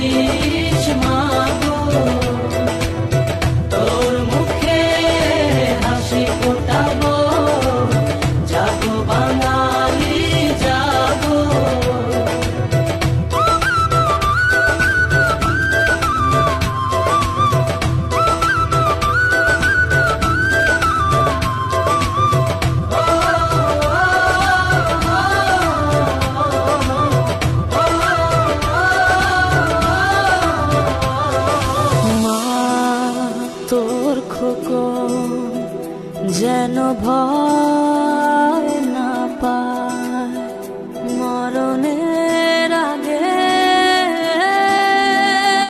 You. তোর খোক যেন ভয়